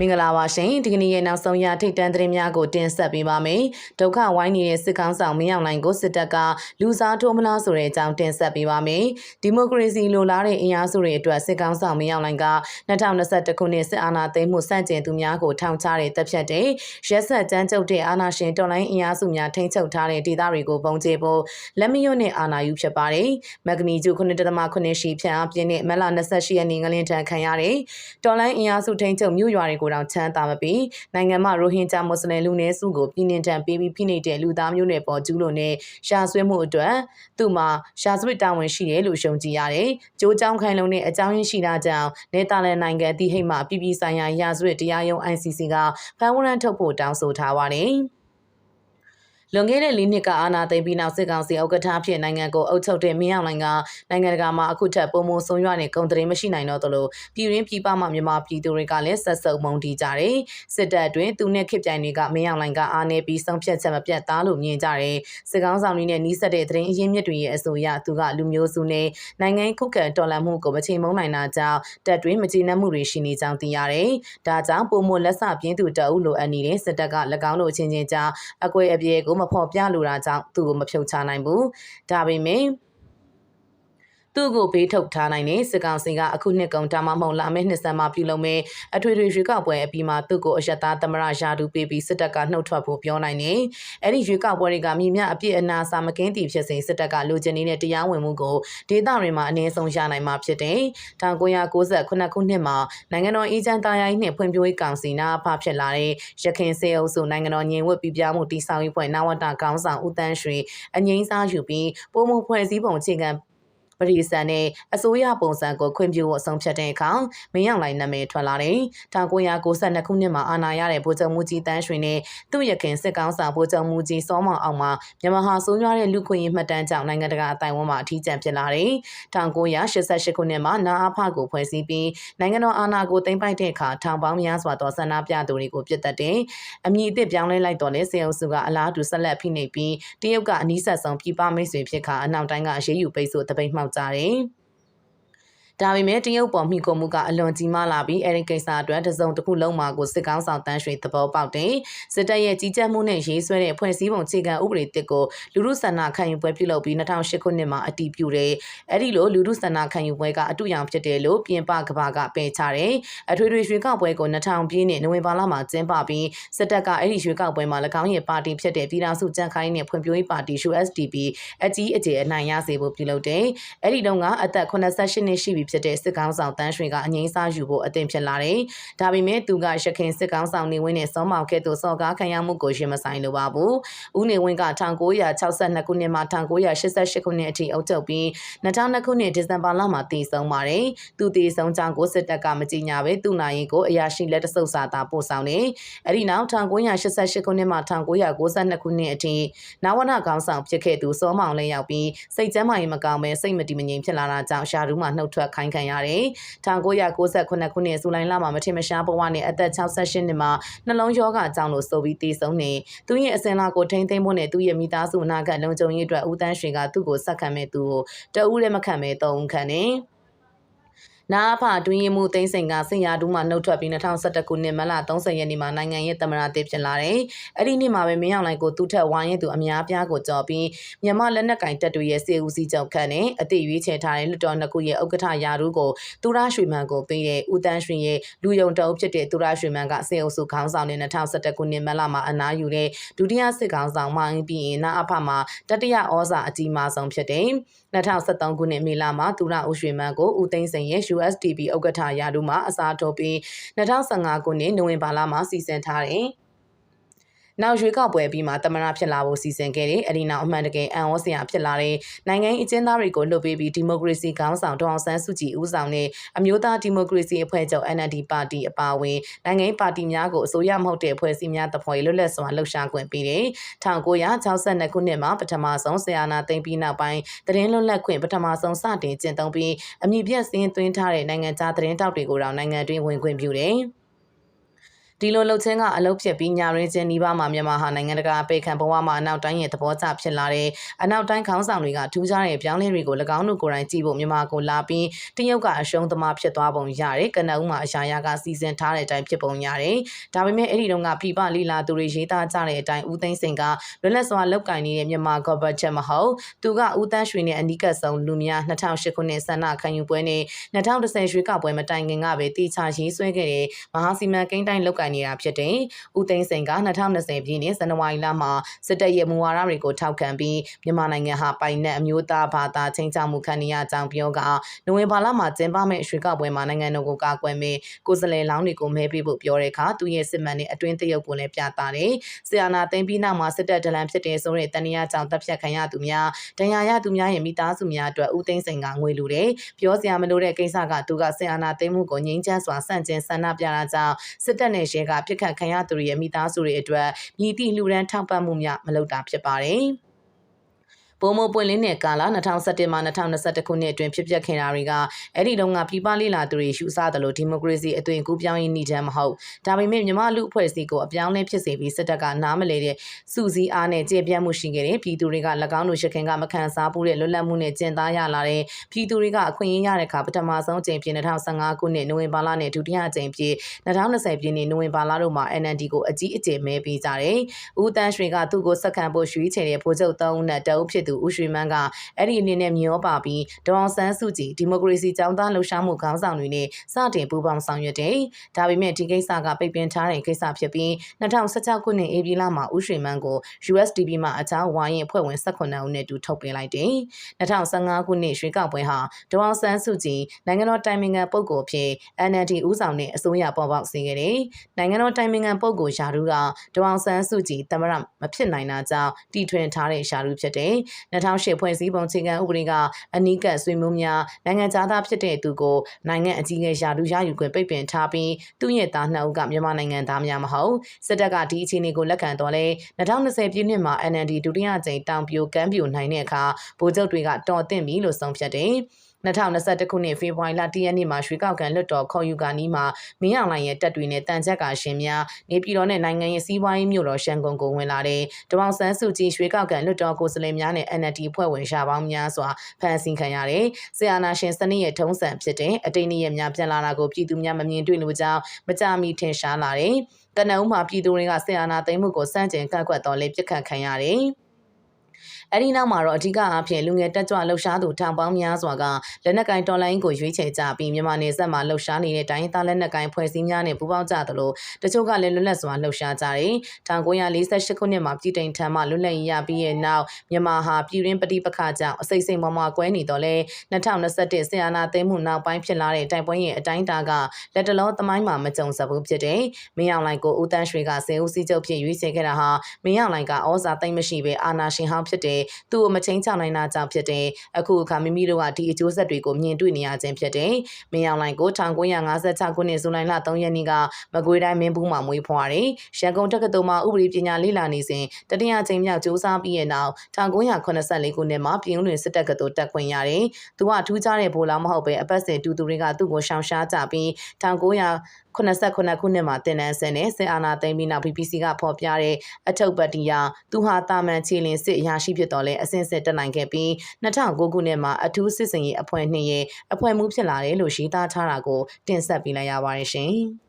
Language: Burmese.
မင်္ဂလာပါရှင်ဒီကနေ့ရဲ့နောက်ဆုံးရထိတ်တန့်သတင်းများကိုတင်ဆက်ပေးပါမယ်ဒုက္ခဝိုင်းနေတဲ့စစ်ကောင်းဆောင်မင်းအောင်လှိုင်ကိုစစ်တပ်ကလူစားထိုးမလားဆိုတဲ့အကြောင်းတင်ဆက်ပေးပါမယ်ဒီမိုကရေစီလိုလားတဲ့အင်အားစုတွေအတွက်စစ်ကောင်းဆောင်မင်းအောင်လှိုင်က2021ခုနှစ်စစ်အာဏာသိမ်းမှုစန့်ကျင်သူများကိုထောင်ချတဲ့တပ်ဖြတ်တဲ့ရက်ဆက်ကြမ်းကြုတ်တဲ့အာဏာရှင်တော်လိုင်းအင်အားစုများထိန်းချုပ်ထားတဲ့ဒေသတွေကိုပုံကျဖို့လက်မရွတ်နဲ့အာဏာယူဖြစ်ပါတယ်မဂနီကျူ9.8ရှိဖြန့်အပြင်းနဲ့မလ28ရက်နေ့ငလင်းထန်ခံရတဲ့တော်လိုင်းအင်အားစုထိန်းချုပ်မြို့ရွာတွေကိုတောင်ချမ်းသာမပြီးနိုင်ငံမှာရိုဟင်ဂျာမွတ်စလင်လူနည်းစုကိုပြည်နှင်ထန်ပေးပြီးဖိနှိပ်တဲ့လူသားမျိုးနွယ်ပေါ်ကျူးလွန်တဲ့ရှာဆွဲမှုအတွက်သူ့မှာရှာဆွေတာဝန်ရှိတယ်လို့ရှုံကြည်ရတယ်။ကြိုးကြောင်းခိုင်လုံတဲ့အကြောင်းရင်းရှိတာကြောင့်နေသာလန်နိုင်ငံအသီးဟိတ်မှပြည်ပြည်ဆိုင်ရာရာဇဝတ်တရားရုံး ICC ကဖမ်းဝရမ်းထုတ်ဖို့တောင်းဆိုထားပါတယ်။ လွန်ခဲ့တဲ့၄နှစ်ကအာဏာသိမ်းပြီးနောက်စစ်ကောင်စီဥက္ကဋ္ဌဖြစ်နိုင်ငံကိုအုပ်ချုပ်တဲ့မင်းအောင်လှိုင်ကနိုင်ငံတကာမှာအခုထက်ပုံမဆုံးရွတဲ့ဂုံတရင်မရှိနိုင်တော့သလိုပြည်ရင်းပြည်ပမှမြန်မာပြည်သူတွေကလည်းဆက်စုပ်မုန်းတီးကြတယ်စစ်တပ်အတွင်းသူနဲ့ခေပြိုင်တွေကမင်းအောင်လှိုင်ကအာနေပြီးဆုံးဖြတ်ချက်မပြတ်သားလို့မြင်ကြတယ်စစ်ကောင်ဆောင်တွေနဲ့နှီးဆက်တဲ့သတင်းအရင်းမြစ်တွေရဲ့အဆိုအရသူကလူမျိုးစုနဲ့နိုင်ငံခုခံတော်လှန်မှုကိုမချိန်မုန်းနိုင်တာကြောင့်တပ်တွင်းမကျေနပ်မှုတွေရှိနေကြောင်းသိရတယ်ဒါကြောင့်ပုံမလက်ဆပြင်းသူတအုပ်လိုအပ်နေတဲ့စစ်တပ်က၎င်းတို့ချင်းချင်းကြားအကွဲအပြဲကိုမဖော်ပြလိုတာကြောင့်သူ့ကိုမဖြုတ်ချနိုင်ဘူးဒါပေမဲ့ သူ့ကိုဘေးထုတ်ထားနိုင်တဲ့စစ်ကောင်စီကအခုနှစ်ကုန်ဒါမှမဟုတ်လာမယ့်နှစ်ဆန်းမှာပြုလုပ်မယ့်အထွေထွေရွေးကောက်ပွဲအပြီးမှာသူ့ကိုအယက်သားသမရရာထူးပေးပြီးစစ်တပ်ကနှုတ်ထွက်ဖို့ပြောနိုင်တယ်။အဲ့ဒီရွေးကောက်ပွဲတွေကမိမြအပြစ်အနာစာမကင်းတည်ဖြစ်စဉ်စစ်တပ်ကလူကျင်နေတဲ့တရားဝင်မှုကိုဒေသတွေမှာအနည်းဆုံးရနိုင်မှာဖြစ်တယ်။1998ခုနှစ်မှာနိုင်ငံတော်အေဂျင့်သားရိုင်းနှင့်ဖွံ့ဖြိုးရေးကောင်စီနာအဖဖြစ်လာတဲ့ရခိုင်စေအုပ်စုနိုင်ငံတော်ညင်ဝတ်ပြပြမှုတိဆောက်ရေးဖွဲ့နဝတကောင်းဆောင်ဦးတန်းရွှေအငိမ့်စားယူပြီးပုံမှုဖွဲ့စည်းပုံအခြေခံ ပရိစံနဲ့အစိုးရပုံစံကိုခွင့်ပြုဖို့အဆုံးဖြတ်တဲ့အခါမင်းအောင်လှိုင်နာမည်ထွက်လာတယ်။1992ခုနှစ်မှာအာဏာရတဲ့ဗိုလ်ချုပ်မူကြီးတန်းရွှေနဲ့သူ့ရခင်စစ်ကောင်ဆောင်ဗိုလ်ချုပ်မူကြီးစောမောင်အောင်မှာမြန်မာဟာဆိုးရွားတဲ့လူခွင့်ရေးမှတ်တမ်းကြောင့်နိုင်ငံတကာအတိုင်းအဝန်မှာအထီးကျန်ဖြစ်လာတယ်။1988ခုနှစ်မှာနာအဖကိုဖွဲ့စည်းပြီးနိုင်ငံတော်အာဏာကိုသိမ်းပိုက်တဲ့အခါထောင်ပေါင်းများစွာသောဆန္ဒပြသူတွေကိုပြစ်တက်တယ်။အမည်အသစ်ပြောင်းလဲလိုက်တော့လေစေအောင်စုကအလားတူဆက်လက်ဖိနှိပ်ပြီးတရုတ်ကအနီးဆက်ဆုံးပြည်ပမိတ်ဆွေဖြစ်ခါအနောက်တိုင်းကအရေးယူပိတ်ဆို့တပိတ်မှောက်ကြတယ်။ ဒါပေမဲ့တရုတ်ပေါ်မိကိုမှုကအလွန်ကြီးမားလာပြီးအဲဒီကိစ္စအတွက်တစုံတစ်ခုလုံးမှာကိုစစ်ကောင်းဆောင်တန်းရွှေသဘောပေါက်တယ်။စစ်တပ်ရဲ့ကြီးကြပ်မှုနဲ့ရေးဆွဲတဲ့ဖွဲ့စည်းပုံအခြေခံဥပဒေတစ်ကိုလူမှုဆန္ဒခံယူပွဲပြုလုပ်ပြီး2008ခုနှစ်မှာအတည်ပြုတယ်။အဲဒီလိုလူမှုဆန္ဒခံယူပွဲကအတူရောင်ဖြစ်တယ်လို့ပြင်ပကဘာကပယ်ချတယ်။အထွေထွေရွေးကောက်ပွဲကို2000ပြည့်နှစ်နိုဝင်ဘာလမှာကျင်းပပြီးစစ်တပ်ကအဲဒီရွေးကောက်ပွဲမှာ၎င်းရဲ့ပါတီဖြစ်တဲ့ပြည်ထောင်စုကြံ့ခိုင်နဲ့ဖွံ့ဖြိုးရေးပါတီ USDP အကြီးအကျယ်အနိုင်ရစေဖို့ပြုလုပ်တယ်။အဲဒီတုန်းကအသက်88နှစ်ရှိပြီဖြစ်တဲ့စစ်ကောင်းဆောင်တန်းရွှေကအငိမ့်စားယူဖို့အသင့်ဖြစ်လာတယ်။ဒါပေမဲ့သူကရခင်စစ်ကောင်းဆောင်နေဝင်းနဲ့စောမောင်ကဲ့သို့စော်ကားခံရမှုကိုရင်မဆိုင်လိုပါဘူး။ဦးနေဝင်းက1962ခုနှစ်မှ1988ခုနှစ်အထိအုပ်ချုပ်ပြီး2002ခုနှစ်ဒီဇင်ဘာလမှာတည်ဆုံးပါတယ်။သူတည်ဆုံးကြောင်းကိုစစ်တပ်ကမကြေညာပဲသူနိုင်ရင်ကိုအရာရှိလက်တဆုပ်စာသာပို့ဆောင်တယ်။အဲဒီနောက်1988ခုနှစ်မှ1992ခုနှစ်အထိနဝနကောင်းဆောင်ဖြစ်ခဲ့သူစောမောင်လည်းရောက်ပြီးစိတ်ကျမ်းမာရေးမကောင်းပဲစိတ်မတည်မငြိမ်ဖြစ်လာတာကြောင့်ရှာရူးမှနှုတ်ထွက်ခိုင်းခံရတယ်။1998ခုနှစ်ဇူလိုင်လမှာမထင်မရှားဘဝနဲ့အသက်68နှစ်မှာနှလုံးရောဂါကြောင့်လို့ဆိုပြီးတည်ဆုံးနေသူရဲ့အစင်လာကိုထိမ့်သိမ်းဖို့နဲ့သူရဲ့မိသားစုအနာဂတ်လုံခြုံရေးအတွက်ဦးတန်းရွှေကသူ့ကိုဆက်ခံမဲ့သူကိုတအူးလည်းမခံမဲ့သုံးခံနေ။ နာအဖအတွင်းရင်မှုသိန်းစိန်ကစင်ရတူးမှနှုတ်ထွက်ပြီး2011ခုနှစ်မလ30ရက်နေ့မှာနိုင်ငံရဲ့သမ္မတတည်ဖြစ်လာတယ်။အဲ့ဒီနေ့မှာပဲမင်းအောင်လှိုင်ကိုသူ့ထက်ဝိုင်းရင်သူအများပြားကိုကြော်ပြီးမြန်မာလက်နက်ကင်တပ်တွေရဲ့စေဦးစီးချုပ်ခန့်နဲ့အသိရွေးချယ်ထားတဲ့လွတ်တော်နှစ်ခုရဲ့ဥက္ကဋ္ဌယာရုကိုသူရရွှေမန်ကိုပေးတဲ့ဦးတန်းရွှေရဲ့လူယုံတအုပ်ဖြစ်တဲ့သူရရွှေမန်ကစေအုပ်စုခေါင်းဆောင်တဲ့2011ခုနှစ်မလမှာအနားယူတဲ့ဒုတိယစစ်ခေါင်းဆောင်မှအင်းပြီးရင်နာအဖမှာတတိယဩဇာအကြီးမားဆုံးဖြစ်တယ်။ 2013ခုနှစ်မေလမှာသူရဦးရွှေမန်းကိုဦးသိန်းစိန်ရဲ့ USDP ဥက္ကဋ္ဌရာထူးမှာအစားထိုးပြီး2015ခုနှစ်နိုဝင်ဘာလမှာစီစဉ်ထားတဲ့ နောက်ရွေးကောက်ပွဲပြီးမှတမနာဖြစ်လာဖို့စီစဉ်ခဲ့တယ်။အဲဒီနောက်အမှန်တကယ်အန်ဝစရာဖြစ်လာတဲ့နိုင်ငံအကျဉ်းသားတွေကိုလွှတ်ပေးပြီးဒီမိုကရေစီခေါင်းဆောင်ဒေါအောင်ဆန်းစုကြည်ဦးဆောင်တဲ့အမျိုးသားဒီမိုကရေစီအဖွဲ့ချုပ် NLD ပါတီအပါအဝင်နိုင်ငံပါတီများကိုအစိုးရမဟုတ်တဲ့အဖွဲ့အစည်းများတဖွဲ့လွတ်လပ်စွာလှုပ်ရှားခွင့်ပေးတယ်။1962ခုနှစ်မှာပထမဆုံးဆီယနာသိမ့်ပြီးနောက်ပိုင်းသတင်းလွတ်လပ်ခွင့်ပထမဆုံးစတင်ကျင့်သုံးပြီးအမည်ပြတ်စင်းသွင်းထားတဲ့နိုင်ငံခြားသတင်းတောက်တွေကိုတော့နိုင်ငံတွင်းဝင်ခွင့်ပြုတယ်။ ဒီလိုလှုပ်ချင်းကအလုပ်ဖြစ်ပြီးညာရင်းချင်းနီးပါးမှာမြန်မာဟာနိုင်ငံတကာပေခံဘဝမှာအနောက်တိုင်းရဲ့သဘောကျဖြစ်လာတဲ့အနောက်တိုင်းခေါင်းဆောင်တွေကထူးခြားတဲ့ပြောင်းလဲတွေကို၎င်းတို့ကိုယ်တိုင်ကြည့်ဖို့မြန်မာကိုလာပြီးတရုတ်ကအရှုံးသမားဖြစ်သွားပုံရတယ်ကနအူးမှာအရှာရကစီစဉ်ထားတဲ့အတိုင်းဖြစ်ပုံရတယ်ဒါပေမဲ့အဲ့ဒီတုန်းကဖိပလီလာသူတွေရေးသားကြတဲ့အတိုင်းဦးသိန်းစိန်ကလွတ်လပ်စွာလောက်ကင်နေတဲ့မြန်မာဂေါ်ဘတ်ချက်မဟုတ်သူကဦးတန်းရွှေနဲ့အနီးကပ်ဆုံးလူများ2008ခုနှစ်ဆန္ဒခံယူပွဲနဲ့2010ရွေးကောက်ပွဲမတိုင်ခင်ကပဲတီချရေးဆွဲခဲ့တဲ့မဟာစီမံကိန်းတိုင်းလောက်ကင်နေတာဖြစ်တယ်။ဦးသိန်းစိန်က2020ပြည်နှစ်ဇန်နဝါရီလမှာစစ်တပ်ရဲ့မူဝါဒတွေကိုထောက်ခံပြီးမြန်မာနိုင်ငံဟာပိုင်နက်အမျိုးသားဘာသာချင်းချမှုခံနေရကြောင်းပြောကနိုဝင်ဘာလမှာကျင်းပမယ့်ရွှေကောက်ပွဲမှာနိုင်ငံတော်ကိုကာကွယ်မယ့်ကိုယ်စားလှယ်လောင်းတွေကိုမဲပေးဖို့ပြောတဲ့အခါသူရဲ့စစ်မှန်တဲ့အတွင်းတရုပ်ကိုလည်းပြသတယ်။ဆီယနာသိမ်းပြီးနောက်မှာစစ်တပ်ဒလန်ဖြစ်တဲ့ဆိုတဲ့တန်ရာကြောင့်တပ်ဖြတ်ခံရသူများဒဏ်ရာရသူများရဲ့မိသားစုများအတွက်ဦးသိန်းစိန်ကငွေလူတယ်။ပြောစရာမလိုတဲ့ကိစ္စကသူကဆီယနာသိမ်းမှုကိုငြိမ်းချမ်းစွာစန့်ကျင်ဆန္ဒပြတာကြောင့်စစ်တပ်နဲ့ရဲကပြစ်ခတ်ခံရသူတွေရဲ့မိသားစုတွေအတွက်မြည်သည့်လှူဒန်းထောက်ပံ့မှုများမလုပ်တာဖြစ်ပါတယ်။ ပုံမပွင့်လင်းတဲ့ကာလ2017မှ2021ခုနှစ်အတွင်းဖြစ်ပျက်ခဲ့တာတွေကအဲ့ဒီတုန်းကပြည်ပလေးလာသူတွေယူဆသလိုဒီမိုကရေစီအသွင်ကူးပြောင်းရေးနေချမ်းမဟုတ်ဒါပေမဲ့မြန်မာလူအဖွဲ့အစည်းကိုအပြောင်းလဲဖြစ်စေပြီးစစ်တပ်ကနားမလဲတဲ့စုစည်းအားနဲ့ကျေပြတ်မှုရှိခဲ့တဲ့ပြည်သူတွေက၎င်းတို့ရခင်ကမခံစားဘူးတဲ့လွတ်လပ်မှုနဲ့ကျင့်သားရလာတဲ့ပြည်သူတွေကအခွင့်အရေးရတဲ့အခါပထမဆုံးအကြိမ်ဖြစ်2015ခုနှစ်နိုဝင်ဘာလနဲ့ဒုတိယအကြိမ်ဖြစ်2020ပြည့်နှစ်နိုဝင်ဘာလတို့မှာ NND ကိုအကြီးအကျယ်မဲပေးကြတယ်။ဦးတန်းရွှေကသူ့ကိုစက္ကန့်ဖို့ရွှေချယ်တဲ့ဗိုလ်ချုပ်၃ဦးနဲ့တအုပ်ဖြစ်သူဦးရွှေမန်းကအဲ့ဒီအနေနဲ့မျောပါပြီးဒေါအောင်ဆန်းစုကြည်ဒီမိုကရေစီចောင်းသားလှုပ်ရှားမှုခေါင်းဆောင်တွေနဲ့စတင်ပူးပေါင်းဆောင်ရွက်တယ်။ဒါပေမဲ့ဒီကိစ္စကပိတ်ပင်ထားတဲ့ကိစ္စဖြစ်ပြီး2016ခုနှစ်ဧပြီလမှာဦးရွှေမန်းကို USDP မှာအချားဝိုင်းရင်ဖွဲ့ဝင်18ဦးနဲ့တူထုတ်ပြန်လိုက်တယ်။2015ခုနှစ်ရွေးကောက်ပွဲဟာဒေါအောင်ဆန်းစုကြည်နိုင်ငံတော်တိုင်ပင်ခံပုဂ္ဂိုလ်ဖြစ် NLD ဦးဆောင်တဲ့အစိုးရပေါ်ပေါက်စေခဲ့တယ်။နိုင်ငံတော်တိုင်ပင်ခံပုဂ္ဂိုလ်ယာရုကဒေါအောင်ဆန်းစုကြည်သမရမဖြစ်နိုင်တာကြောင့်တီထွင်ထားတဲ့ယာရုဖြစ်တယ်။2008ဖွဲ့စည်းပုံအခြေခံဥပဒေကအနီးကပ်ဆွေးမျိုးများနိုင်ငံသားဖြစ်တဲ့သူကိုနိုင်ငံအကြီးအကဲယာရုရယူခွင့်ပိတ်ပင်ထားပြီးသူ့ရဲ့သားနှစ်ဦးကမြန်မာနိုင်ငံသားများမဟုတ်စစ်တပ်ကဒီအခြေအနေကိုလက်ခံတော်လဲ2020ပြည့်နှစ်မှာ NLD ဒုတိယကြိမ်တောင်ပြိုကမ်းပြိုနိုင်တဲ့အခါဗိုလ်ချုပ်တွေကတော်သင့်ပြီလို့ဆုံးဖြတ်တယ်2021ခုနှစ်ဖေဖော်ဝါရီလ10ရက်နေ့မှာရွှေကောက်ကန်လွတ်တော်ခေါ်ယူကာနီးမှာမင်းအောင်လှိုင်ရဲ့တပ်တွေနဲ့တန်ချက်ကရှင်များနေပြည်တော်နဲ့နိုင်ငံရဲ့စီးပွားရေးမြို့တော်ရှန်ကုန်ကိုဝင်လာတဲ့တမောင်ဆန်းစုကြည်ရွှေကောက်ကန်လွတ်တော်ကိုယ်စားလှယ်များနဲ့ NLD ဖွဲ့ဝင်ရှာပေါင်းများစွာဖမ်းဆီးခံရတယ်။ဆီယနာရှင်စနစ်ရဲ့ထုံးစံဖြစ်တဲ့အတိတ်နေ့များပြန်လာတာကိုပြည်သူများမမြင်တွေ့လို့ကြောင်းမကြမီထင်ရှားလာတယ်။ကနအုံးမှာပြည်သူတွေကဆီယနာသိမ်းမှုကိုစန့်ကျင်ကန့်ကွက်တော်လဲပြစ်ခတ်ခံရတယ်။အဲ့ဒီနောက်မှာတော့အဓိကအဖြစ်လူငယ်တက်ကြွလှုပ်ရှားသူထောင်ပေါင်းများစွာကလက်နက်ကင်တော်လိုင်းကိုရွေးချယ်ကြပြီးမြန်မာနယ်စပ်မှာလှုပ်ရှားနေတဲ့တိုင်းသားလက်နက်ကင်ဖွဲ့စည်းများနဲ့ပူးပေါင်းကြသလိုတချို့ကလည်းလွတ်လပ်စွာလှုပ်ရှားကြတယ်။1948ခုနှစ်မှာပြည်တိန်ထံမှလွတ်လပ်ရေးရပြီးရဲ့နောက်မြန်မာဟာပြည်ရင်းပဋိပက္ခကြောင့်အစိမ့်စိမ့်မမကွဲနေတော့လဲ2021ဆီယနာသိမ်းမှုနောက်ပိုင်းဖြစ်လာတဲ့တိုက်ပွဲရဲ့အတိုင်းအတာကလက်တလုံးသမိုင်းမှာမကြုံစဘူးဖြစ်တယ်။မင်းအောင်လှိုင်ကိုဦးတန်းရွှေကဆယ်ဦးစီးချုပ်ဖြစ်ရွေးချယ်ခဲ့တာဟာမင်းအောင်လှိုင်ကဩဇာသိမ်းမရှိဘဲအာဏာရှင်ဟောင်းဖြစ်တဲ့သူ့ကိုမချင်းချနိုင်တာကြောင့်ဖြစ်တယ်အခုအခါမိမိတို့ကဒီအကျိုးဆက်တွေကိုမြင်တွေ့နေရခြင်းဖြစ်တယ်မင်းအောင်လှိုင်ကို1956ခုနှစ်ဇူလိုင်လ3ရက်နေ့ကမကွေးတိုင်းမင်းဘူးမှာမွေးဖွားတယ်ရန်ကုန်တက္ကသိုလ်မှာဥပဒေပညာလေ့လာနေစဉ်တတိယကြိမ်မြောက်စူးစမ်းပြီးရဲ့နောက်1984ခုနှစ်မှာပြည်ဦးလွင်စစ်တပ်ကသို့တက်ခွင့်ရတယ်သူကထူးခြားတဲ့ဘိုးလောင်မဟုတ်ပဲအပတ်စဉ်တူသူတွေကသူ့ကိုရှောင်ရှားကြပြီး1900 89ခုနှစ်မှာတင်နန်းဆင်းနဲ့စစ်အာဏာသိမ်းပြီးနောက် BBC ကဖော်ပြတဲ့အထုပ်ပတ်တီယာသူဟာတာမန်ခြေလင်စစ်အရာရှိဖြစ်တော်လဲအစင်းစစ်တက်နိုင်ခဲ့ပြီး2009ခုနှစ်မှာအထူးစစ်စင်ရေးအဖွဲ့နှစ်ရဲ့အဖွဲ့မှုဖြစ်လာတယ်လို့ရှိသားထားတာကိုတင်ဆက်ပေးလိုက်ရပါတယ်ရှင်။